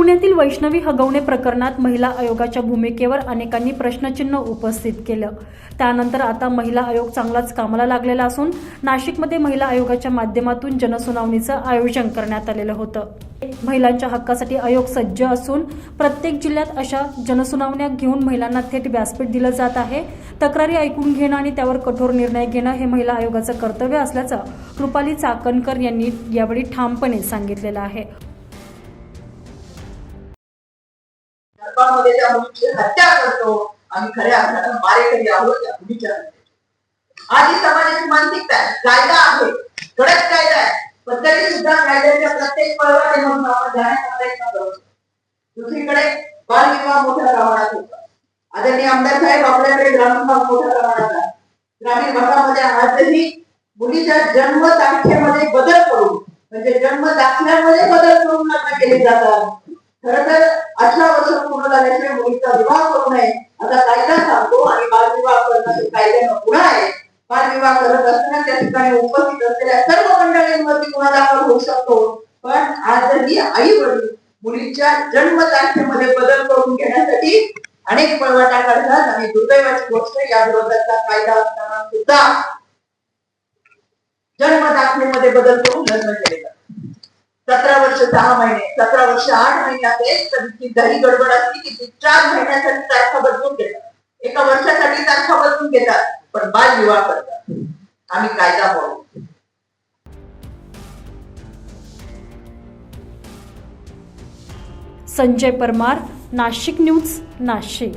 पुण्यातील वैष्णवी हगवणे प्रकरणात महिला आयोगाच्या भूमिकेवर अनेकांनी प्रश्नचिन्ह उपस्थित केलं. त्यानंतर आता महिला आयोग चांगलाच कामाला लागलेला असून नाशिकमध्ये महिला आयोगाच्या माध्यमातून जनसुनावणीचं आयोजन करण्यात आलेलं होतं. महिलांच्या हक्कासाठी आयोग सज्ज असून प्रत्येक जिल्ह्यात अशा जनसुनावण्या घेऊन महिलांना थेट व्यासपीठ दिलं जात आहे. तक्रारी ऐकून घेणं आणि त्यावर कठोर निर्णय घेणं हे महिला आयोगाचं कर्तव्य असल्याचं रुपाली चाकणकर यांनी यावेळी ठामपणे सांगितलेलं आहे. गर्भामध्ये त्या मुलीची हत्या करतो आम्ही खऱ्या अर्थानं मारेकरी आहोत त्या मुलीच्या आज ही समाजाची मानसिकता आहे. कायदा आहे. कडक कायदा आहे. पण तरी सुद्धा कायद्याच्या प्रत्येक पळवाटे म्हणून आपण जाण्याचा प्रयत्न करतो दुसरीकडे बालविवाह मोठ्या प्रमाणात होतो. आदरणीय आमदार साहेब आपल्याकडे ग्रामीण भाग मोठ्या प्रमाणात आहे. ग्रामीण भागामध्ये आजही मुलीच्या जन्म तारखेमध्ये बदल करून म्हणजे जन्म दाखल्यामध्ये बदल करून केले जातात. खर तर अठरा वर्ष झाल्याशिवाय मुलीचा विवाह करू नये असा कायदा सांगतो आणि बालविवाह करणं कायदे कायद्यानं गुन्हा आहे. बालविवाह करत असताना त्या ठिकाणी उपस्थित असलेल्या सर्व मंडळींवरती गुन्हा दाखल होऊ शकतो. पण आजही आई वडील मुलीच्या जन्म तारखेमध्ये बदल करून घेण्यासाठी अनेक पळवाटा काढतात आणि दुर्दैवाची गोष्ट या विरोधातला कायदा असताना सुद्धा जन्म दाखलेमध्ये बदल करून लग्न केले. सतरा वर्ष दहा महिने सतरा वर्ष आठ महिन्यात एक तर ती दही गडबड असली की ती चार महिन्यासाठी तारखा बदलून घेतात. एका वर्षासाठी तारखा बदलून घेतात पण बाल विवाह करतात. आम्ही कायदा पाहू संजय परमार नाशिक न्यूज नाशिक.